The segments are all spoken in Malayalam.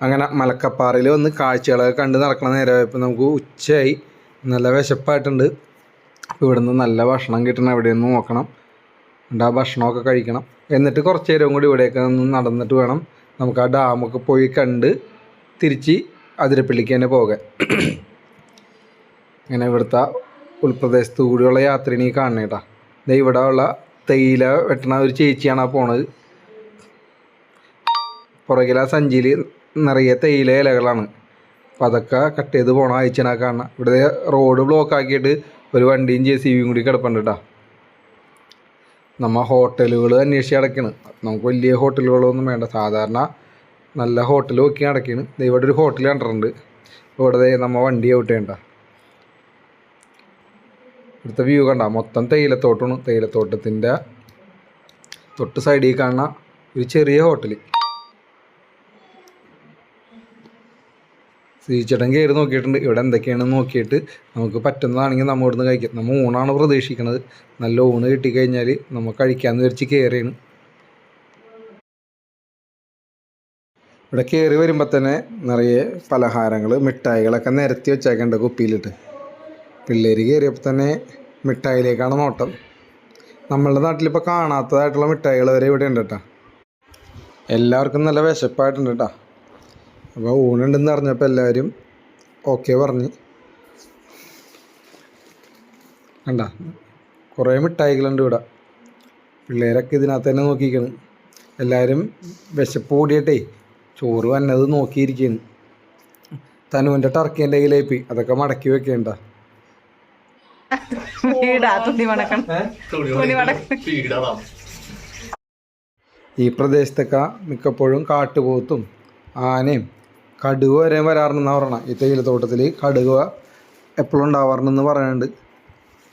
അങ്ങനെ മലക്കപ്പാറയിൽ വന്ന് കാഴ്ചകളൊക്കെ കണ്ട് നടക്കണ നേരമായപ്പോൾ നമുക്ക് ഉച്ചയായി. നല്ല വിശപ്പായിട്ടുണ്ട്. അപ്പോൾ ഇവിടുന്ന് നല്ല ഭക്ഷണം കിട്ടണം. എവിടെയൊന്ന് നോക്കണം. എന്നിട്ട് ആ ഭക്ഷണമൊക്കെ കഴിക്കണം. എന്നിട്ട് കുറച്ച് നേരവും കൂടി ഇവിടെയൊക്കെ ഒന്ന് നടന്നിട്ട് വേണം. നമുക്ക് ആ ഡാമൊക്കെ പോയി കണ്ട് തിരിച്ച് അതിരപ്പള്ളിക്ക് തന്നെ പോകാൻ. അങ്ങനെ ഇവിടുത്തെ ഉൾപ്രദേശത്ത് കൂടിയുള്ള യാത്രയാണ് ഈ കാണണേട്ടാ ഇവിടെ ഉള്ള തേയില വെട്ടണ ഒരു ചേച്ചിയാണ് ആ പോണത്. പുറകിൽ ആ സഞ്ചിയിൽ നിറയെ തേയില ഇലകളാണ്. അപ്പോൾ അതൊക്കെ കട്ട് ചെയ്ത് പോകണം അയച്ചിനാ കാണണം ഇവിടെ റോഡ് ബ്ലോക്ക് ആക്കിയിട്ട് ഒരു വണ്ടിയും ജെ സി ബിയും കൂടി കിടപ്പുണ്ട് കേട്ടോ നമ്മ ഹോട്ടലുകൾ അന്വേഷിച്ച് അടയ്ക്കണം നമുക്ക് വലിയ ഹോട്ടലുകളൊന്നും വേണ്ട. സാധാരണ നല്ല ഹോട്ടൽ നോക്കി അടയ്ക്കണം ഇവിടെ ഒരു ഹോട്ടൽ കണ്ടിട്ടുണ്ട്. ഇവിടെ നമ്മൾ നമ്മ വണ്ടി ഔട്ട് ചെയ്യണ്ട ഇവിടുത്തെ വ്യൂ കണ്ട? മൊത്തം തേയിലത്തോട്ടമാണ് തേയിലത്തോട്ടത്തിന്റെ തൊട്ട് സൈഡിൽ കാണുന്ന ഒരു ചെറിയ ഹോട്ടൽ ശ്രീചേട്ടൻ കയറി നോക്കിയിട്ടുണ്ട്. ഇവിടെ എന്തൊക്കെയാണെന്ന് നോക്കിയിട്ട് നമുക്ക് പറ്റുന്നതാണെങ്കിൽ നമ്മൾ ഇവിടുന്ന് കഴിക്കാം. നമ്മൾ ഊണാണ് പ്രതീക്ഷിക്കുന്നത് നല്ല ഊണ് കിട്ടിക്കഴിഞ്ഞാൽ നമ്മൾ കഴിക്കാമെന്ന് വിചാരിച്ച് കയറിയാണ്. ഇവിടെ കയറി വരുമ്പോൾ തന്നെ നിറയെ പലഹാരങ്ങൾ മിഠായികളൊക്കെ നിരത്തി വെച്ചേക്കേണ്ട കുപ്പിയിലിട്ട്. പിള്ളേർ കയറിയപ്പോൾ തന്നെ മിഠായിലേക്കാണ് നോട്ടം. നമ്മളുടെ നാട്ടിലിപ്പോൾ കാണാത്തതായിട്ടുള്ള മിഠായികൾ വരെ ഇവിടെ ഉണ്ട് കേട്ടോ എല്ലാവർക്കും നല്ല വിശപ്പായിട്ടുണ്ട് കേട്ടോ അപ്പോൾ ഊണുണ്ടെന്ന് അറിഞ്ഞപ്പോൾ എല്ലാവരും ഓക്കെ പറഞ്ഞ്. കണ്ട? കുറേ മിഠായികളുണ്ട് ഇവിടെ. പിള്ളേരൊക്കെ ഇതിനകത്ത് തന്നെ നോക്കിയിരിക്കണം. എല്ലാവരും വിശപ്പ് കൂടിയിട്ടേ ചോറ് വന്നത് നോക്കിയിരിക്കുന്നു തനുവിന്റെ ടർക്കിന്റെ കയ്യിലേപ്പി അതൊക്കെ മടക്കി വെക്കേണ്ട. ഈ പ്രദേശത്തൊക്കെ മിക്കപ്പോഴും കാട്ടുപോത്തും ആനയും കടുവ വരെ വരാറുണ്ടെന്നാണ് പറയണം. ഈ തേയിലത്തോട്ടത്തിൽ കടുവ എപ്പോഴും ഉണ്ടാവാറുണ്ടെന്ന് പറയുന്നുണ്ട്.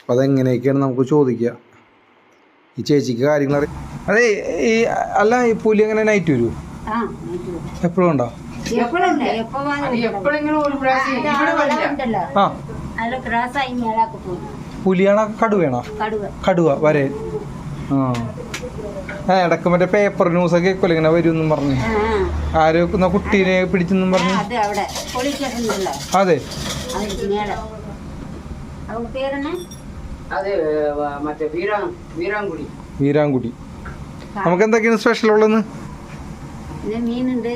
അപ്പോൾ അതെങ്ങനെയൊക്കെയാണ് നമുക്ക് ചോദിക്കുക. ഈ ചേച്ചിക്ക് കാര്യങ്ങൾ അറിയാം. അതെ ഈ അല്ല ഈ പുലി എങ്ങനെ നൈറ്റ് വരുമോ. എപ്പോഴും ഉണ്ടോ? ആ പുലിയാണോ കടുവയാണോ? കടുവ. കടുവ വരെ. ആ. ഇടയ്ക്ക് മറ്റേ പേപ്പർ ന്യൂസ് ഒക്കെ കൊല്ലം ഇങ്ങനെ വരും എന്നും പറഞ്ഞു ആരും കുട്ടീനെ പിടിച്ചെന്നും പറഞ്ഞു. അതെ വീരാങ്കുടി നമുക്ക് എന്തൊക്കെയാണ് സ്പെഷ്യൽ ഉള്ളത് മീനുണ്ട്.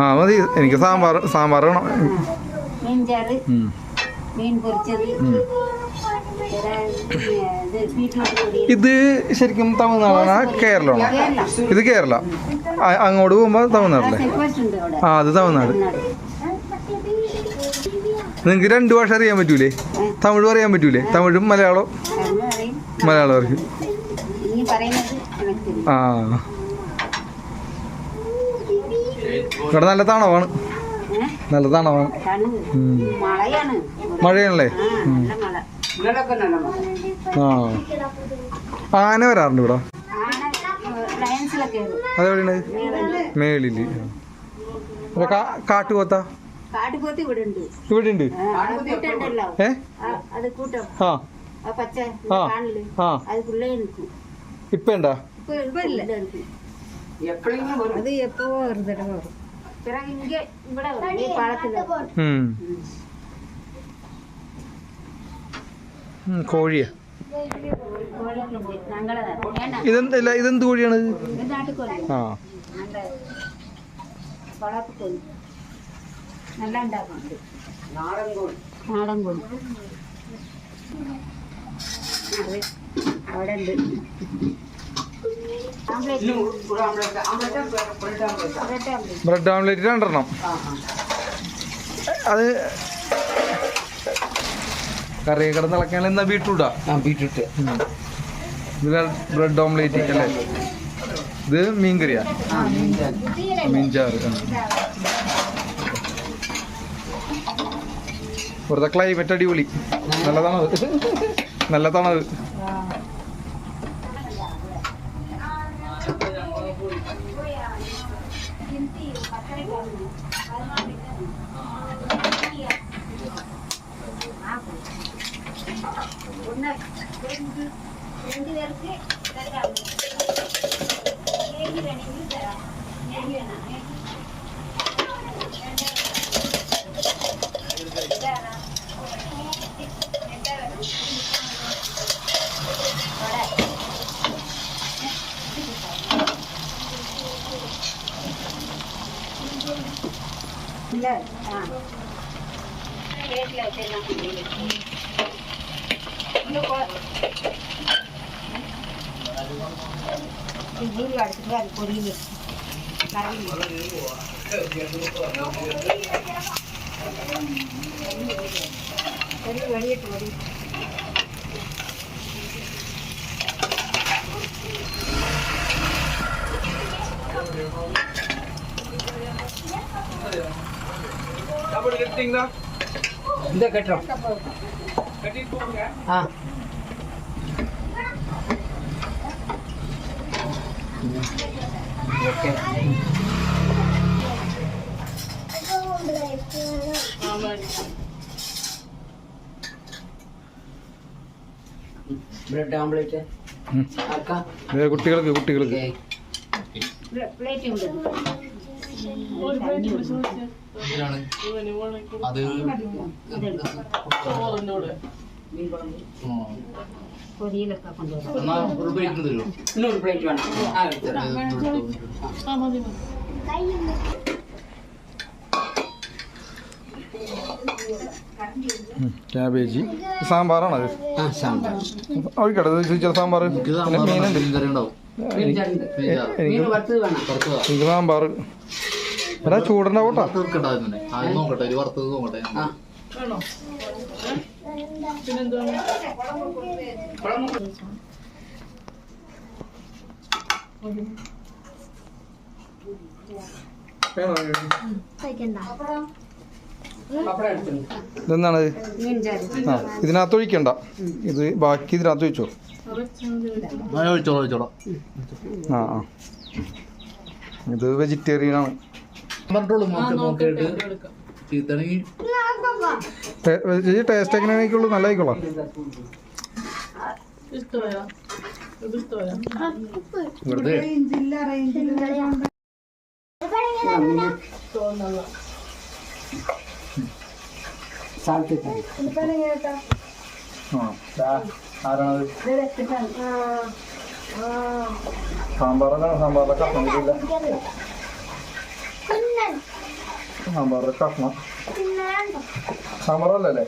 ആ മതി. എനിക്ക് സാമ്പാർ സാമ്പാർ വേണം. മീൻ പൊരിച്ചത്. പിന്നെ, ഇത് ശരിക്കും തമിഴ്നാടാണ്? കേരളമാണ്? കേരള. ഇത് കേരള. അങ്ങോട്ട് പോകുമ്പോൾ തമിഴ്നാടല്ലേ അവിടെ ആ അത് തമിഴ്നാട്. നിങ്ങൾക്ക് രണ്ട് ഭാഷ അറിയാൻ പറ്റൂലേ? തമിഴും അറിയാൻ പറ്റൂലേ? തമിഴും മലയാളം എന്ന് പറയും. മലയാളം അറിയും. ആ. ഇവിടെ നല്ല തണവാണ്. ഏ? നല്ല തണവാണ് തണുവ് ഉം. മഴയാണ്. മഴയാണല്ലേ? ആ ആന വരാറുണ്ട് ഇവിടെ? അതെവിടെയാണ് മേളിൽ. കാട്ടുപോത്ത? ഇവിടെ ഉണ്ട് ഏ? ആ, ആ. ഇപ്പൊ ഉണ്ടാ എപ്പോഴെങ്കിലും വരും. അത് എപ്പോ ഒരു വരും ഉം. ഉം, കോഴിയാ. വേണ്ട. ഇതെന്തല്ല ഇതെന്ത് കോഴിയാണ്? ആ. നാടൻ കോഴി നാടൻ കോഴി അത് അവിടെ ഉണ്ട് ആംപ്ലേറ്റ് ഇനി ഒരു omelette omelette bread omelette bread omelette രണ്ടെണ്ണം. അത് കറി കിടന്ന് ഇളക്കാൻ എന്നാ ബീട്രൂട്ടാ. ബീട്രൂട്ട് ബ്രെഡ് ഓംലേറ്റ് അല്ലേ ഇത് മീൻ കറിയാ ആ മീൻചാറ്. ഇവിടുത്തെ ക്ലൈമറ്റ് അടിപൊളി. നല്ലതാണത്. നല്ലതാണത്. ஒன்று ரெண்டு ரெண்டு பேருக்கு ஏகி ரெண்டு தரேன் ஏகி வேணாம் ஏகி വേണം ഇല്ല ആ വീട്ടിലെ വെച്ചെല്ലാം ഇതിൽ അടിച്ചിട്ട് അത് പൊടിയിൽ കറി വെളിയിട്ട് പൊടി എന്താ കെട്ടോ ആ ഓക്കെ ബ്രെഡ് ഓംപ്ലേറ്റ് ഉം. ആക്കാം ദേ കുട്ടികൾക്ക് കുട്ടികൾക്ക് ഓക്കെ പ്ലേറ്റ് ഉണ്ട് അത്? ഒരു പ്ലേറ്റ് ആ സാമ്പാറാണത് ഒഴിക്കട്ടെ ചില സാമ്പാർ പിന്നെ മീനുണ്ട്. ഇത് സാമ്പാർ എടാ ചൂടുണ്ടാവും കേട്ടോ. വറുത്ത് തീർക്കട്ടെ ആദ്യം തന്നെ ആദ്യം നോക്കട്ടെ ഒരു വറുത്തത് നോക്കട്ടെ. എടുത്തിട്ടുണ്ട് ഇതെന്താണ്? ആ ഇതിനകത്ത് ഒഴിക്കണ്ട. ഇത് ബാക്കി ഇതിനകത്ത് ഒഴിച്ചോ? ഞാൻ ഒഴിച്ചോളാം. ഒഴിച്ചോളാം ആ ആ. ഇത് വെജിറ്റേറിയൻ ആണ്. ടേസ്റ്റ് എങ്ങനെയാണെങ്കിലുള്ളൂ നല്ല ആയിക്കോളാം വെറുതെ. ആരാണത് സാമ്പാറല്ല സാമ്പാറിലെ കഷ്ണം കിട്ടില്ല സാമ്പാറിലെ കഷ്ണം സാമ്പാറല്ലേ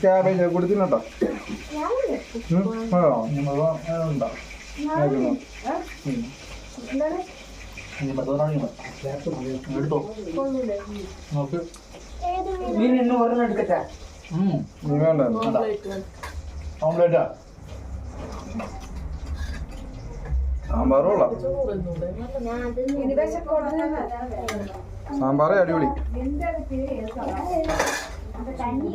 ക്യാബേജ് കൂടി തിന്നട്ടോ ഉണ്ടോ എടുത്തോ? നോക്ക്. മീൻ ഇന്ന് ഒരെണ്ണം എടുക്കട്ടെ? ഓംലേറ്റാ. സാമ്പാറും കൊള്ളാം സാമ്പാറേ അടിപൊളി. കഞ്ഞി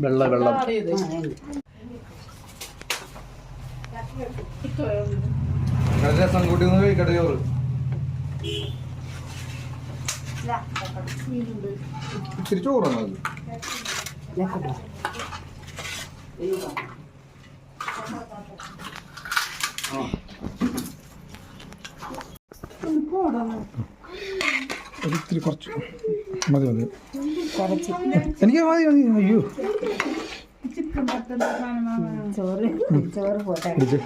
വെള്ള വെള്ളം രസം കൂട്ടി ഒന്ന് കഴിക്കട്ടെ ചോറ് ഇത്തിരി ചോറാണ് അത് കുറച്ച്. മതി മതി. എനിക്ക് മതി മതി. അയ്യോ. ചോറ് ചോറ് പോട്ടെ. പിടിച്ച്.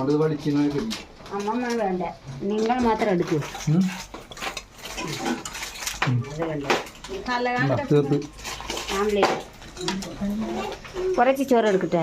അത് വലിക്കുന്ന അമ്മമ്മ വേണ്ട. നിങ്ങൾ മാത്രം എടുക്കൂ. കുറച്ച് ചോറ് എടുക്കട്ടെ?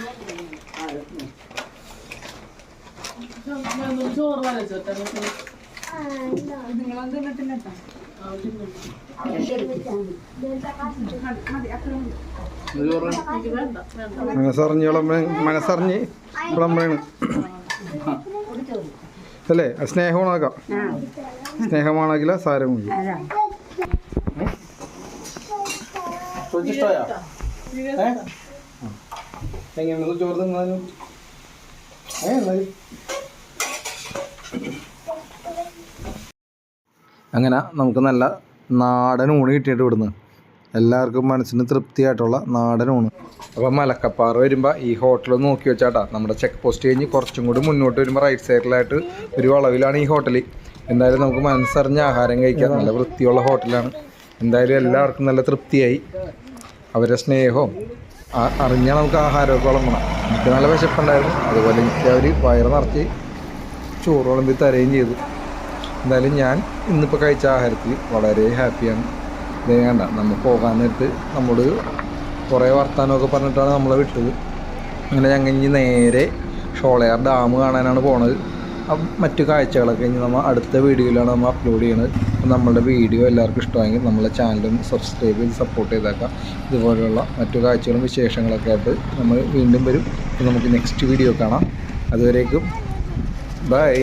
വയറിന് അടിപൊളി ഏയ് ഉം. മനസ്സറിഞ്ഞോളം. മനസ്സറിഞ്ഞ് വിളമ്പഴാണ് അല്ലേ? സ്നേഹമാണാക്കാം സ്നേഹമാണെങ്കില സാരമുണ്ട് എങ്ങനെയാണ് ചോറ് തിന്നാലും ഏ എന്നാലും? അങ്ങനെ നമുക്ക് നല്ല നാടൻ ഊണ് കിട്ടിയിട്ട് ഇവിടുന്ന്. എല്ലാവർക്കും മനസ്സിന് തൃപ്തിയായിട്ടുള്ള നാടൻ ഊണ്. അപ്പോൾ മലക്കപ്പാറ വരുമ്പോൾ ഈ ഹോട്ടൽ നോക്കി വെച്ചാട്ടാ. നമ്മുടെ ചെക്ക് പോസ്റ്റ് കഴിഞ്ഞ് കുറച്ചും കൂടി മുന്നോട്ട് വരുമ്പോൾ റൈറ്റ് സൈഡിലായിട്ട് ഒരു വളവിലാണ് ഈ ഹോട്ടൽ എന്തായാലും നമുക്ക് മനസ്സറിഞ്ഞ് ആഹാരം കഴിക്കാം. നല്ല വൃത്തിയുള്ള ഹോട്ടലാണ്. എന്തായാലും എല്ലാവർക്കും നല്ല തൃപ്തിയായി. അവരുടെ സ്നേഹവും അറിഞ്ഞാൽ നമുക്ക് ആഹാരമൊക്കെ വിളമ്പണം. എനിക്ക് നല്ല വിശപ്പുണ്ടായിരുന്നു. അതുപോലെ എനിക്ക് അവർ വയറ് നിറച്ച് ചോറ് വിളമ്പി തരുകയും ചെയ്തു. എന്തായാലും ഞാൻ ഇന്നിപ്പോൾ കഴിച്ച ആഹാരത്തിൽ വളരെ ഹാപ്പിയാണ്. കണ്ട നമ്മൾ പോകാൻ നേരത്ത് നമ്മോട് കുറേ വർത്തമാനമൊക്കെ പറഞ്ഞിട്ടാണ് നമ്മളെ വിട്ടത്. അങ്ങനെ ഞങ്ങൾ ഇനി നേരെ ഷോളയാർ ഡാം കാണാനാണ് പോണത്. മറ്റു കാഴ്ചകളൊക്കെ ഇനി നമ്മൾ അടുത്ത വീഡിയോയിലാണ് നമ്മൾ അപ്ലോഡ് ചെയ്യുന്നത് നമ്മളുടെ വീഡിയോ എല്ലാവർക്കും ഇഷ്ടമായെങ്കിൽ നമ്മളെ ചാനലും സബ്സ്ക്രൈബ് ചെയ്ത് സപ്പോർട്ട് ചെയ്തേക്കാം. ഇതുപോലെയുള്ള മറ്റു കാഴ്ചകളും വിശേഷങ്ങളൊക്കെ ആയിട്ട് നമ്മൾ വീണ്ടും വരും. നമുക്ക് നെക്സ്റ്റ് വീഡിയോ കാണാം. അതുവരേക്കും ബൈ